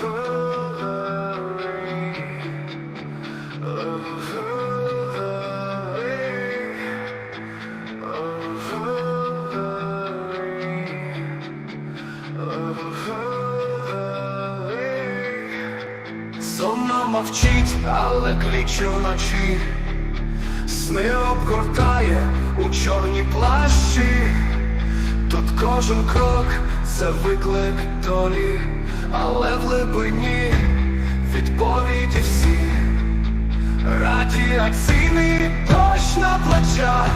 Сонно мовчить, але кліче вночі, сни обгортає у чорній плащі, тут кожен крок це виклик долі, але в глибині відповіді всі, радіаційний дощ на плечах,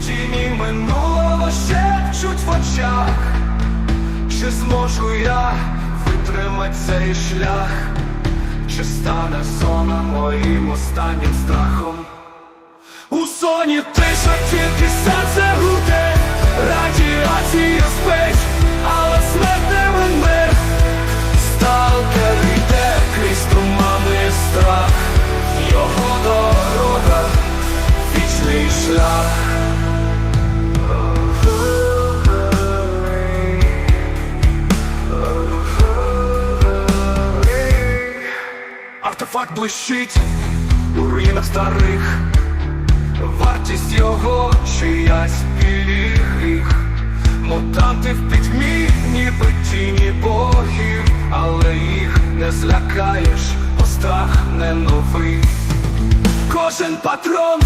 тіні минулого шепчуть в очах. Чи зможу я витримати цей шлях? Чи стане зона моїм останнім страхом? У зоні тиша, тільки серце вічний шлях. Артефакт блищить у руїнах старих, вартість його чиясь білі гріх. Мутанти в пітьмі, ніби тіні богів, але їх не злякаєш, бо страх не новий. Кожен патрон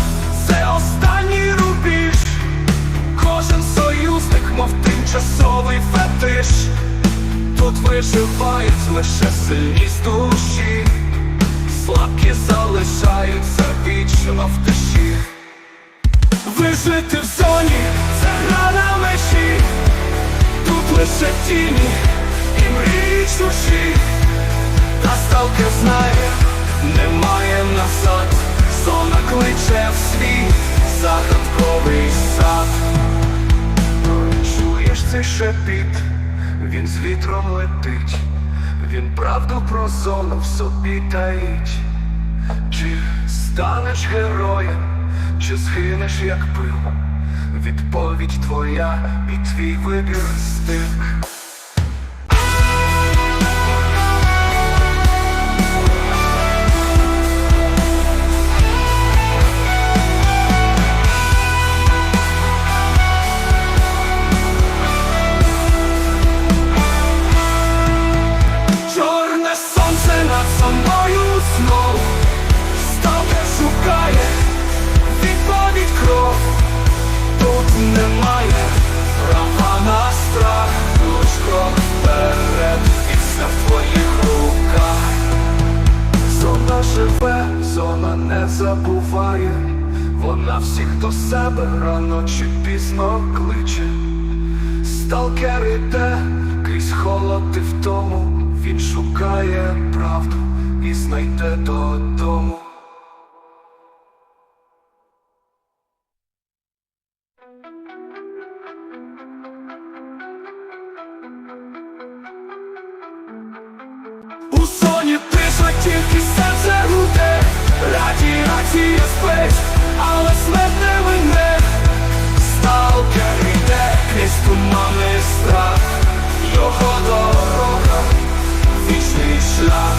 це останній рубіж, кожен союзник, мов тимчасовий фетиш. Тут виживають лише сильні з душі, слабкі залишаються вічно в тиші. Вижити в зоні це гра на мечі, тут лише тіні і мрії шепіт, він з вітром летить, він правду про зону в собі таїть. Чи станеш героєм, чи згинеш як пил? Відповідь твоя і твій вибір стик. Всіх до себе рано чи пізно кличе. Сталкер іде крізь холод і втому. Він шукає правду і знайде додому. У зоні тиша, тільки серце гуде Радіація спить, але смерть не мине. Сталкер йде крізь тумани і страх. Його дорога, вічний шлях.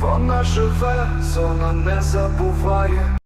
Вона живе, зона не забуває